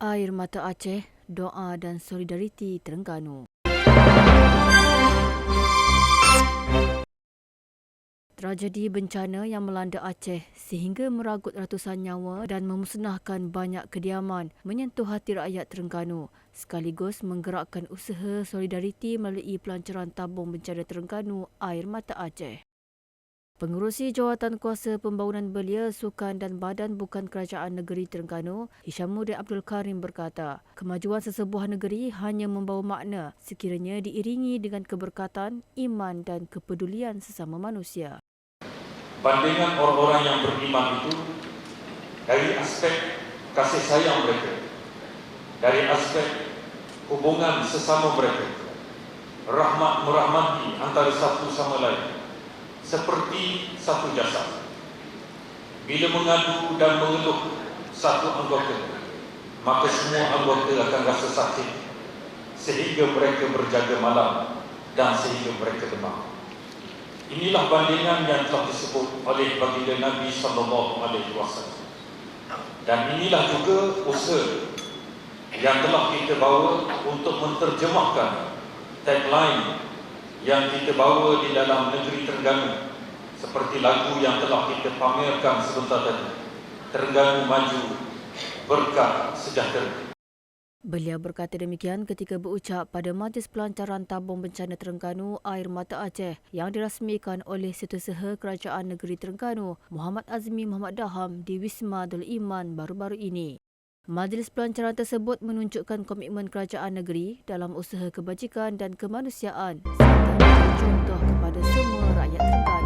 Air Mata Aceh, Doa dan Solidariti Terengganu. Tragedi bencana yang melanda Aceh sehingga meragut ratusan nyawa dan memusnahkan banyak kediaman menyentuh hati rakyat Terengganu sekaligus menggerakkan usaha solidariti melalui pelancaran tabung bencana Terengganu Air Mata Aceh. Pengurusi Jawatan Kuasa Pembangunan Belia, Sukan dan Badan Bukan Kerajaan Negeri Terengganu, Hishamuddin Abdul Karim berkata, kemajuan sesebuah negeri hanya membawa makna sekiranya diiringi dengan keberkatan, iman dan kepedulian sesama manusia. Bandingan orang-orang yang beriman itu dari aspek kasih sayang mereka, dari aspek hubungan sesama mereka, rahmat merahmati antara satu sama lain, seperti satu jasad. Bila mengadu dan mengeluh satu anggota, maka semua anggota akan rasa sakit sehingga mereka berjaga malam dan sehingga mereka demam. Inilah bandingan yang telah disebut oleh baginda Nabi sallallahu alaihi wasallam. Dan inilah juga usaha yang telah kita bawa untuk menterjemahkan tagline yang kita bawa di dalam negeri Terengganu seperti lagu yang telah kita pamerkan sebentar tadi. Terengganu maju berkah sejahtera. Beliau berkata demikian ketika berucap pada Majlis Pelancaran Tabung Bencana Terengganu Air Mata Aceh yang dirasmikan oleh Setiausaha Kerajaan Negeri Terengganu Muhammad Azmi Muhammad Daham di Wisma Dul Iman baru-baru ini. Majlis pelancaran tersebut menunjukkan komitmen kerajaan negeri dalam usaha kebajikan dan kemanusiaan serta contoh kepada semua rakyat Terengganu.